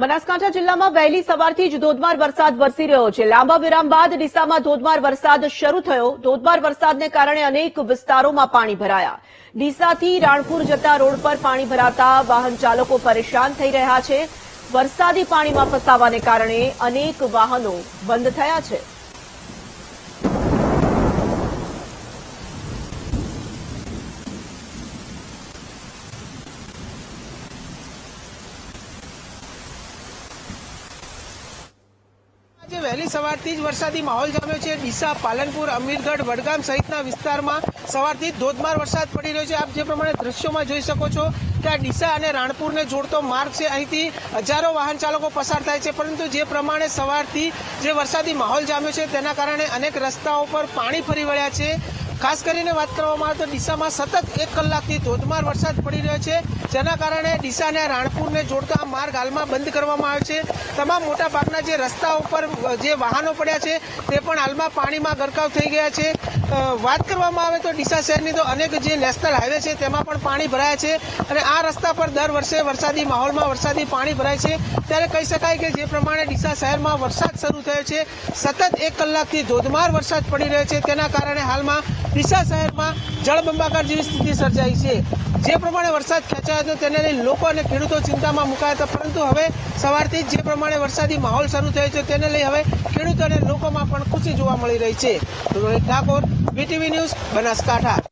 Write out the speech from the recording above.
બનાસકાંઠા જિલ્લામાં વહેલી સવારથી જ ધોધમાર વરસાદ વરસી રહ્યો છે. લાંબા વિરામ બાદ ડીસામાં ધોધમાર વરસાદ શરૂ થયો. ધોધમાર વરસાદને કારણે અનેક વિસ્તારોમાં પાણી ભરાયા. ડીસાથી રાણપુર જતા રોડ પર પાણી ભરાતા વાહન ચાલકો પરેશાન થઈ રહ્યા છે. વરસાદી પાણીમાં ફસાવાને કારણે અનેક વાહનો બંધ થયા છે. વહેલી સવારથી જ વરસાદી માહોલ જામ્યો છે. ડીસા, પાલનપુર, અમીરગઢ, વડગામ સહિતના વિસ્તારમાં સવારથી ધોધમાર વરસાદ પડી રહ્યો છે. આપ જે પ્રમાણે દ્રશ્યોમાં જોઈ શકો છો કે આ ડીસા અને રાણપુરને જોડતો માર્ગ છે. અહીંથી હજારો વાહન ચાલકો પસાર થાય છે. પરંતુ જે પ્રમાણે સવારથી જે વરસાદી માહોલ જામ્યો છે, તેના કારણે અનેક રસ્તાઓ પર પાણી ફરી વળ્યા છે. ખાસ કરીને વાત કરવામાં આવે તો ડીસામાં સતત એક કલાકથી ધોધમાર વરસાદ પડી રહ્યો છે, જેના કારણે ડીસા અને રાણપુરને જોડતા માર્ગ હાલમાં બંધ કરવામાં આવ્યો છે. તમામ મોટા ભાગના જે રસ્તા ઉપર જે વાહનો પડ્યા છે, તે પણ હાલમાં પાણીમાં ગરકાવ થઈ ગયા છે. વાત કરવામાં આવે તો ડીસા શહેરની તો અનેક જે નેશનલ હાઈવે છે, તેમાં પણ પાણી ભરાયા છે અને આ રસ્તા પર દર વર્ષે વરસાદી માહોલમાં વરસાદી પાણી ભરાય છે. ત્યારે કહી શકાય કે જે પ્રમાણે ડીસા શહેરમાં વરસાદ શરૂ થયો છે, સતત એક કલાકથી ધોધમાર વરસાદ પડી રહ્યો છે. તેના કારણે હાલમાં ડીસા શહેરમાં જળબંબાકાર જેવી સ્થિતિ સર્જાઈ છે. જે પ્રમાણે વરસાદ ખેંચાયો હતો, તેને લઈને લોકો અને ખેડૂતો ચિંતામાં મુકાયા હતા. પરંતુ હવે સવારથી જ જે પ્રમાણે વરસાદી માહોલ શરૂ થયો છે, તેને લઈ હવે ખેડૂતો લોકોમાં પણ ખુશી જોવા મળી રહી છે. Rohit Thakor BTV news Banaskantha.